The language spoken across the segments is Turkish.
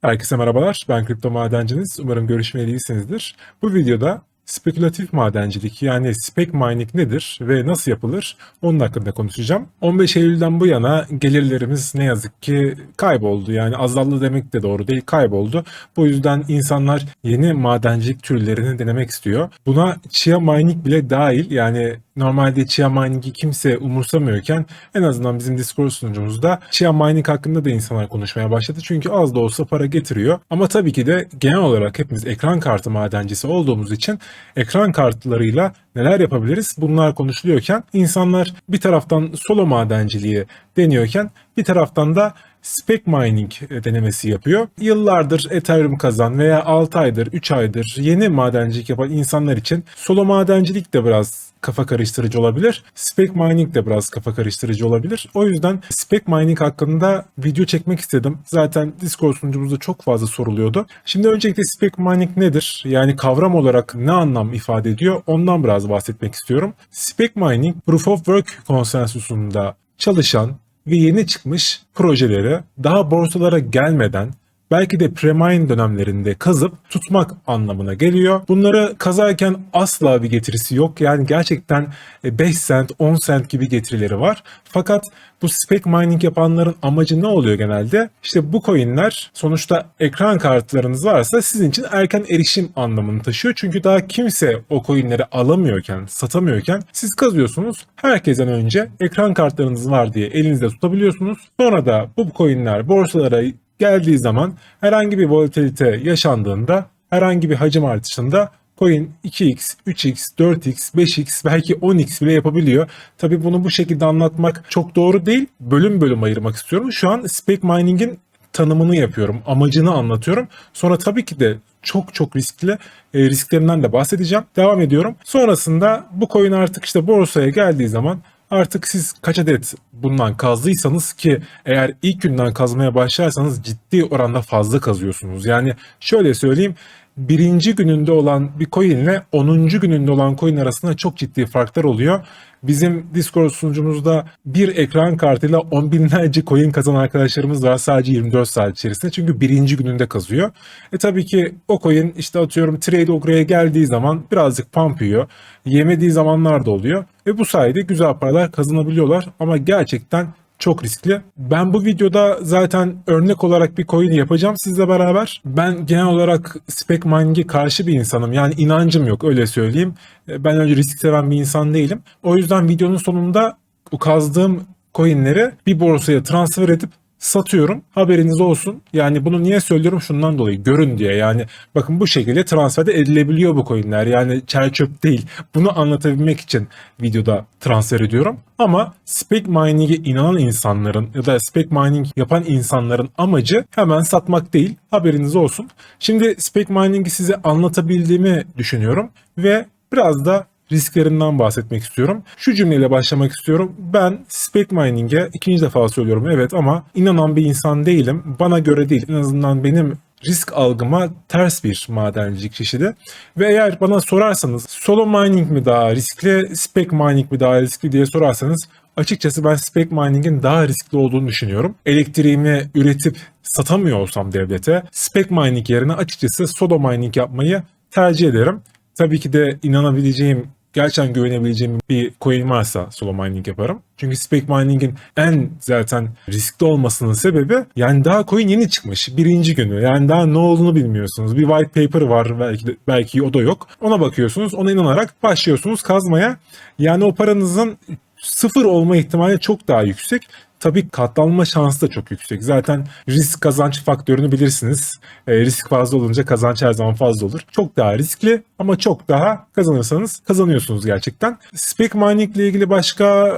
Herkese merhabalar. Ben Kripto Madenciniz. Umarım görüşmeye iyisinizdir. Bu videoda spekülatif madencilik yani spek mining nedir ve nasıl yapılır onun hakkında konuşacağım. 15 Eylül'den bu yana gelirlerimiz ne yazık ki kayboldu. Yani azaldı demek de doğru değil kayboldu. Bu yüzden insanlar yeni madencilik türlerini denemek istiyor. Buna chia mining bile dahil yani normalde chia mining'i kimse umursamıyorken en azından bizim Discord sunucumuzda chia mining hakkında da insanlar konuşmaya başladı. Çünkü az da olsa para getiriyor. Ama tabii ki de genel olarak hepimiz ekran kartı madencisi olduğumuz için ekran kartlarıyla neler yapabiliriz? Bunlar konuşuluyorken insanlar bir taraftan solo madenciliği deniyorken bir taraftan da spec mining denemesi yapıyor. Yıllardır Ethereum kazan veya 6 aydır, 3 aydır yeni madencilik yapan insanlar için solo madencilik de biraz kafa karıştırıcı olabilir. Spec mining de biraz kafa karıştırıcı olabilir. O yüzden spec mining hakkında video çekmek istedim. Zaten Discord sunucumuzda çok fazla soruluyordu. Şimdi öncelikle spec mining nedir? Yani kavram olarak ne anlam ifade ediyor? Ondan biraz bahsetmek istiyorum. Spec mining Proof of Work konsensusunda çalışan ve yeni çıkmış projeleri daha borsalara gelmeden belki de premine dönemlerinde kazıp tutmak anlamına geliyor. Bunları kazarken asla bir getirisi yok. Yani gerçekten 5 cent, 10 cent gibi getirileri var. Fakat bu spec mining yapanların amacı ne oluyor genelde? İşte bu coinler sonuçta ekran kartlarınız varsa sizin için erken erişim anlamını taşıyor. Çünkü daha kimse o coinleri alamıyorken, satamıyorken siz kazıyorsunuz. Herkesten önce ekran kartlarınız var diye elinizde tutabiliyorsunuz. Sonra da bu coinler borsalara geldiği zaman herhangi bir volatilite yaşandığında herhangi bir hacim artışında coin 2x, 3x, 4x, 5x belki 10x bile yapabiliyor. Tabii bunu bu şekilde anlatmak çok doğru değil. Bölüm bölüm ayırmak istiyorum. Şu an spec mining'in tanımını yapıyorum, amacını anlatıyorum. Sonra tabii ki de çok çok riskli e, risklerinden de bahsedeceğim. Devam ediyorum. Sonrasında bu coin artık işte borsaya geldiği zaman Artık siz kaç adet bundan kazdıysanız ki eğer ilk günden kazmaya başlarsanız ciddi oranda fazla kazıyorsunuz. Yani şöyle söyleyeyim birinci gününde olan bir coin ile 10. gününde olan coin arasında çok ciddi farklar oluyor. Bizim Discord sunucumuzda bir ekran kartıyla on binlerce coin kazanan arkadaşlarımız var sadece 24 saat içerisinde. Çünkü birinci gününde kazıyor. E tabii ki o coin işte atıyorum trade ograya geldiği zaman birazcık pump yiyor. Yemediği zamanlar da oluyor. Ve bu sayede güzel paralar kazanabiliyorlar. Ama gerçekten çok riskli. Ben bu videoda zaten örnek olarak bir coin yapacağım sizle beraber. Ben genel olarak spec mining'e karşı bir insanım. Yani inancım yok öyle söyleyeyim. Ben önce risk seven bir insan değilim. O yüzden videonun sonunda kazdığım coinleri bir borsaya transfer edip satıyorum. Haberiniz olsun. Yani bunu niye söylüyorum? Şundan dolayı görün diye. Yani bakın bu şekilde transferde edilebiliyor bu coinler. Yani çer çöp değil. Bunu anlatabilmek için videoda transfer ediyorum. Ama spec mining'e inanan insanların ya da spec mining yapan insanların amacı hemen satmak değil. Haberiniz olsun. Şimdi spec mining'i size anlatabildiğimi düşünüyorum ve biraz da risklerinden bahsetmek istiyorum. Şu cümleyle başlamak istiyorum. Ben spec mining'e ikinci defa söylüyorum evet ama inanan bir insan değilim. Bana göre değil. En azından benim risk algıma ters bir madencilik çeşidi. Ve eğer bana sorarsanız solo mining mi daha riskli, spec mining mi daha riskli diye sorarsanız açıkçası ben spec mining'in daha riskli olduğunu düşünüyorum. Elektriğimi üretip satamıyor olsam devlete spec mining yerine açıkçası solo mining yapmayı tercih ederim. Tabii ki de inanabileceğim gerçekten güvenebileceğim bir coin varsa solo mining yaparım. Çünkü spec mining'in en zaten riskli olmasının sebebi yani daha coin yeni çıkmış. Birinci günü. Yani daha ne olduğunu bilmiyorsunuz. Bir white paper var belki de, belki o da yok. Ona bakıyorsunuz. Ona inanarak başlıyorsunuz kazmaya. Yani o paranızın sıfır olma ihtimali çok daha yüksek. Tabii katlanma şansı da çok yüksek. Zaten risk kazanç faktörünü bilirsiniz. E, risk fazla olunca kazanç her zaman fazla olur. Çok daha riskli ama çok daha kazanırsanız kazanıyorsunuz gerçekten. Spec mining ile ilgili başka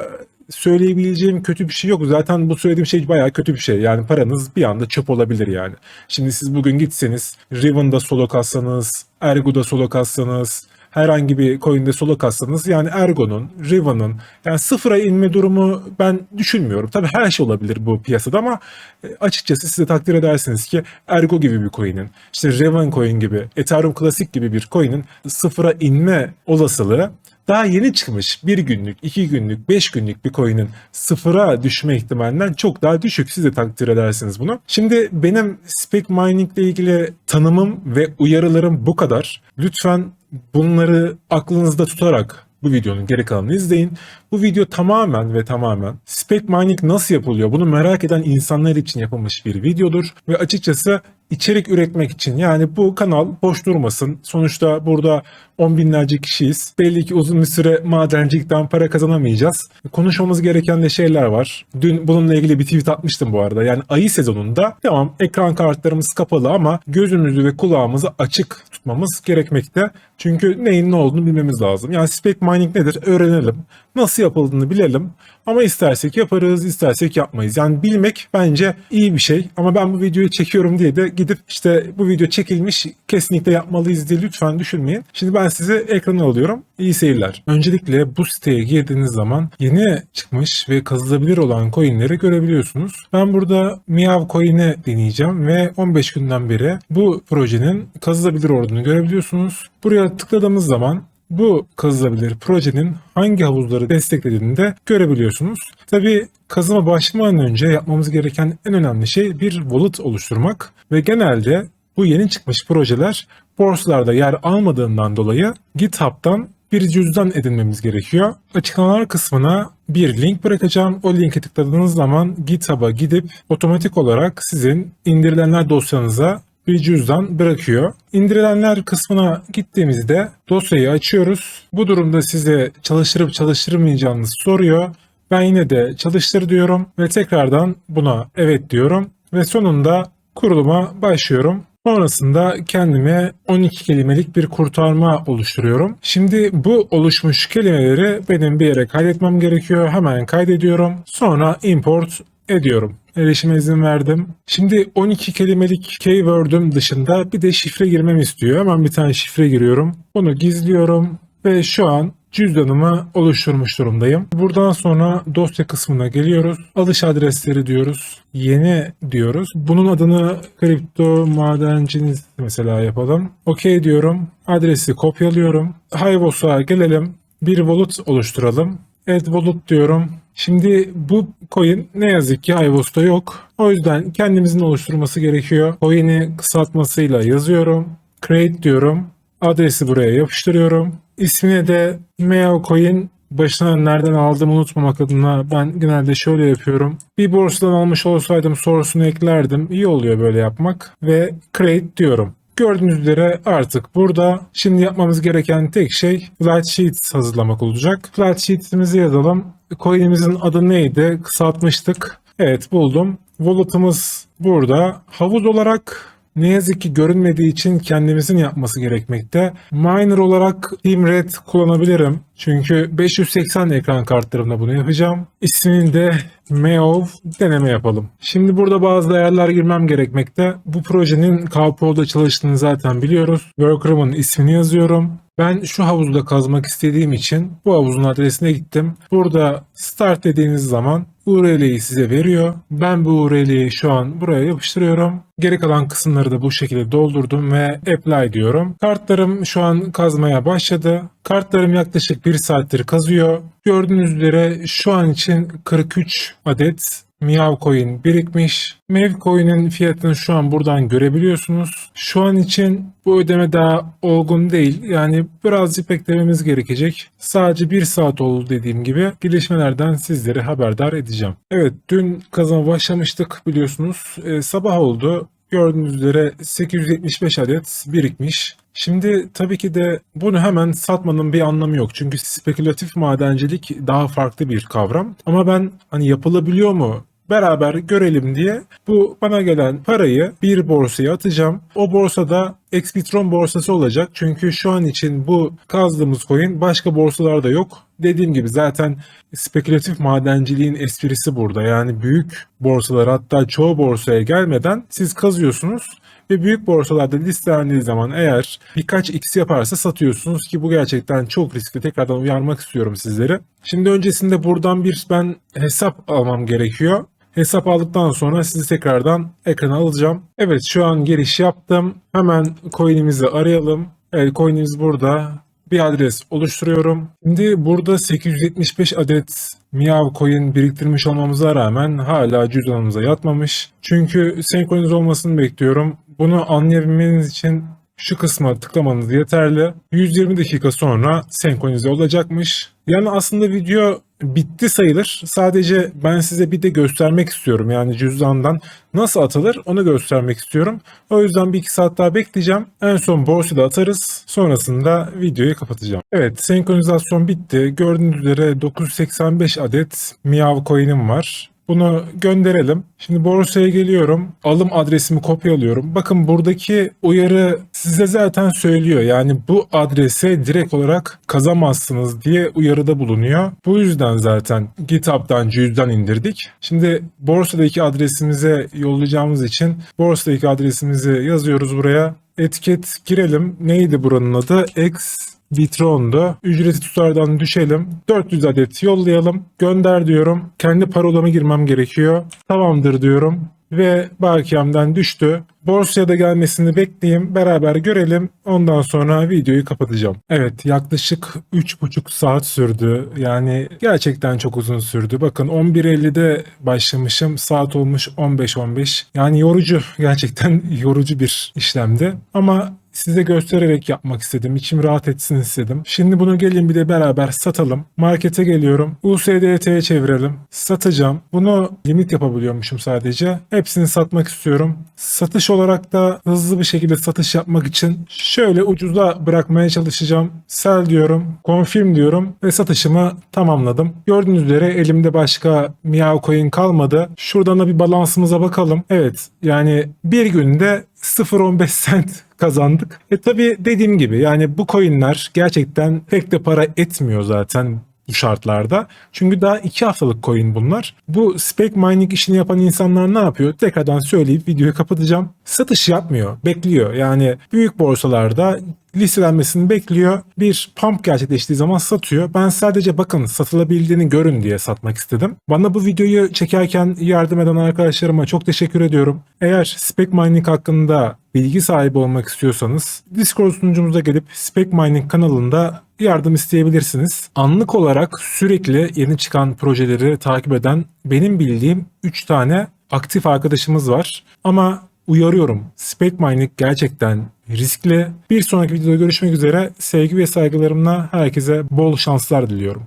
söyleyebileceğim kötü bir şey yok. Zaten bu söylediğim şey bayağı kötü bir şey. Yani paranız bir anda çöp olabilir yani. Şimdi siz bugün gitseniz Riven'da solo kassanız, Ergo'da solo kassanız, herhangi bir coin'de sola kassanız yani Ergo'nun, Riva'nın yani sıfıra inme durumu ben düşünmüyorum. Tabii her şey olabilir bu piyasada ama e, açıkçası size takdir edersiniz ki Ergo gibi bir coin'in, işte Riven coin gibi, Ethereum Classic gibi bir coin'in sıfıra inme olasılığı daha yeni çıkmış bir günlük, iki günlük, beş günlük bir coin'in sıfıra düşme ihtimalinden çok daha düşük. Siz de takdir edersiniz bunu. Şimdi benim spec mining ile ilgili tanımım ve uyarılarım bu kadar. Lütfen bunları aklınızda tutarak bu videonun geri kalanını izleyin. Bu video tamamen ve tamamen spec mining nasıl yapılıyor bunu merak eden insanlar için yapılmış bir videodur. Ve açıkçası içerik üretmek için yani bu kanal boş durmasın. Sonuçta burada on binlerce kişiyiz. Belli ki uzun bir süre madencilikten para kazanamayacağız. Konuşmamız gereken de şeyler var. Dün bununla ilgili bir tweet atmıştım bu arada. Yani ayı sezonunda tamam ekran kartlarımız kapalı ama gözümüzü ve kulağımızı açık tutmamız gerekmekte. Çünkü neyin ne olduğunu bilmemiz lazım. Yani spec mining nedir öğrenelim. Nasıl yapıldığını bilelim. Ama istersek yaparız, istersek yapmayız. Yani bilmek bence iyi bir şey. Ama ben bu videoyu çekiyorum diye de gidip işte bu video çekilmiş kesinlikle yapmalıyız diye lütfen düşünmeyin. Şimdi ben sizi ekrana alıyorum. İyi seyirler. Öncelikle bu siteye girdiğiniz zaman yeni çıkmış ve kazılabilir olan coinleri görebiliyorsunuz. Ben burada Miav coin'i deneyeceğim ve 15 günden beri bu projenin kazılabilir olduğunu görebiliyorsunuz. Buraya tıkladığımız zaman bu kazılabilir projenin hangi havuzları desteklediğini de görebiliyorsunuz. Tabi kazıma başlamadan önce yapmamız gereken en önemli şey bir wallet oluşturmak ve genelde bu yeni çıkmış projeler borsalarda yer almadığından dolayı GitHub'dan bir cüzdan edinmemiz gerekiyor. Açıklamalar kısmına bir link bırakacağım. O linke tıkladığınız zaman GitHub'a gidip otomatik olarak sizin indirilenler dosyanıza bir cüzdan bırakıyor. İndirilenler kısmına gittiğimizde dosyayı açıyoruz. Bu durumda size çalıştırıp çalıştırmayacağınızı soruyor. Ben yine de çalıştır diyorum ve tekrardan buna evet diyorum ve sonunda kuruluma başlıyorum. Sonrasında kendime 12 kelimelik bir kurtarma oluşturuyorum. Şimdi bu oluşmuş kelimeleri benim bir yere kaydetmem gerekiyor. Hemen kaydediyorum. Sonra import ediyorum. Erişime izin verdim. Şimdi 12 kelimelik keyword'üm dışında bir de şifre girmemi istiyor. Hemen bir tane şifre giriyorum. Bunu gizliyorum ve şu an cüzdanımı oluşturmuş durumdayım. Buradan sonra dosya kısmına geliyoruz. Alış adresleri diyoruz. Yeni diyoruz. Bunun adını kripto madenciniz mesela yapalım. OK diyorum. Adresi kopyalıyorum. Hivos'a gelelim. Bir wallet oluşturalım. Add wallet diyorum. Şimdi bu coin ne yazık ki iVos'ta yok. O yüzden kendimizin oluşturması gerekiyor. Coin'i kısaltmasıyla yazıyorum. Create diyorum. Adresi buraya yapıştırıyorum. İsmine de Meo Coin başına nereden aldığımı unutmamak adına ben genelde şöyle yapıyorum. Bir borsadan almış olsaydım sorusunu eklerdim. İyi oluyor böyle yapmak. Ve create diyorum. Gördüğünüz üzere artık burada. Şimdi yapmamız gereken tek şey flat sheets hazırlamak olacak. Flat sheets'imizi yazalım. Coin'imizin adı neydi? Kısaltmıştık. Evet buldum. Wallet'ımız burada. Havuz olarak ne yazık ki görünmediği için kendimizin yapması gerekmekte. Miner olarak Team Red kullanabilirim. Çünkü 580 ekran kartlarımda bunu yapacağım. İsmini de Meov deneme yapalım. Şimdi burada bazı ayarlar girmem gerekmekte. Bu projenin KPO'da çalıştığını zaten biliyoruz. Workrum'un ismini yazıyorum. Ben şu havuzda kazmak istediğim için bu havuzun adresine gittim. Burada start dediğiniz zaman URL'yi size veriyor. Ben bu URL'yi şu an buraya yapıştırıyorum. Geri kalan kısımları da bu şekilde doldurdum ve apply diyorum. Kartlarım şu an kazmaya başladı. Kartlarım yaklaşık 1 saattir kazıyor. Gördüğünüz üzere şu an için 43 adet Miav Coin birikmiş. Mev Coin'in fiyatını şu an buradan görebiliyorsunuz. Şu an için bu ödeme daha olgun değil. Yani birazcık beklememiz gerekecek. Sadece bir saat oldu dediğim gibi. Gelişmelerden sizleri haberdar edeceğim. Evet dün kazanma başlamıştık biliyorsunuz. Ee, sabah oldu. Gördüğünüz üzere 875 adet birikmiş. Şimdi tabii ki de bunu hemen satmanın bir anlamı yok. Çünkü spekülatif madencilik daha farklı bir kavram. Ama ben hani yapılabiliyor mu beraber görelim diye bu bana gelen parayı bir borsaya atacağım. O borsada Expitron borsası olacak. Çünkü şu an için bu kazdığımız coin başka borsalarda yok. Dediğim gibi zaten spekülatif madenciliğin esprisi burada. Yani büyük borsalar hatta çoğu borsaya gelmeden siz kazıyorsunuz ve büyük borsalarda listelendiği zaman eğer birkaç x yaparsa satıyorsunuz ki bu gerçekten çok riskli. Tekrardan uyarmak istiyorum sizleri. Şimdi öncesinde buradan bir ben hesap almam gerekiyor. Hesap aldıktan sonra sizi tekrardan ekrana alacağım. Evet şu an giriş yaptım. Hemen coin'imizi arayalım. Evet coin'imiz burada. Bir adres oluşturuyorum. Şimdi burada 875 adet Miyav coin biriktirmiş olmamıza rağmen hala cüzdanımıza yatmamış. Çünkü senkronize olmasını bekliyorum. Bunu anlayabilmeniz için şu kısma tıklamanız yeterli. 120 dakika sonra senkronize olacakmış. Yani aslında video bitti sayılır. Sadece ben size bir de göstermek istiyorum. Yani cüzdandan nasıl atılır onu göstermek istiyorum. O yüzden bir iki saat daha bekleyeceğim. En son borsada atarız. Sonrasında videoyu kapatacağım. Evet senkronizasyon bitti. Gördüğünüz üzere 985 adet Miyav coin'im var. Bunu gönderelim. Şimdi borsaya geliyorum. Alım adresimi kopyalıyorum. Bakın buradaki uyarı size zaten söylüyor. Yani bu adrese direkt olarak kazamazsınız diye uyarıda bulunuyor. Bu yüzden zaten GitHub'dan cüzdan indirdik. Şimdi borsadaki adresimize yollayacağımız için borsadaki adresimizi yazıyoruz buraya. Etiket girelim. Neydi buranın adı? X Bitron'du. Ücreti tutardan düşelim. 400 adet yollayalım. Gönder diyorum. Kendi parolamı girmem gerekiyor. Tamamdır diyorum. Ve bakiyemden düştü. Borsaya da gelmesini bekleyeyim. Beraber görelim. Ondan sonra videoyu kapatacağım. Evet yaklaşık 3,5 saat sürdü. Yani gerçekten çok uzun sürdü. Bakın 11.50'de başlamışım. Saat olmuş 15.15. Yani yorucu. Gerçekten yorucu bir işlemdi. Ama size göstererek yapmak istedim. İçim rahat etsin istedim. Şimdi bunu gelin bir de beraber satalım. Markete geliyorum. USDT'ye çevirelim. Satacağım. Bunu limit yapabiliyormuşum sadece. Hepsini satmak istiyorum. Satış olarak da hızlı bir şekilde satış yapmak için şöyle ucuza bırakmaya çalışacağım. Sell diyorum. Confirm diyorum ve satışımı tamamladım. Gördüğünüz üzere elimde başka Miao Coin kalmadı. Şuradan da bir balansımıza bakalım. Evet yani bir günde 0.15 cent kazandık. E tabi dediğim gibi yani bu coinler gerçekten pek de para etmiyor zaten bu şartlarda. Çünkü daha 2 haftalık coin bunlar. Bu spec mining işini yapan insanlar ne yapıyor? Tekrardan söyleyip videoyu kapatacağım. Satış yapmıyor. Bekliyor. Yani büyük borsalarda listelenmesini bekliyor. Bir pump gerçekleştiği zaman satıyor. Ben sadece bakın satılabildiğini görün diye satmak istedim. Bana bu videoyu çekerken yardım eden arkadaşlarıma çok teşekkür ediyorum. Eğer spec mining hakkında bilgi sahibi olmak istiyorsanız Discord sunucumuza gelip Spec Mining kanalında yardım isteyebilirsiniz. Anlık olarak sürekli yeni çıkan projeleri takip eden benim bildiğim 3 tane aktif arkadaşımız var. Ama uyarıyorum. Spec Mining gerçekten riskli. Bir sonraki videoda görüşmek üzere. Sevgi ve saygılarımla herkese bol şanslar diliyorum.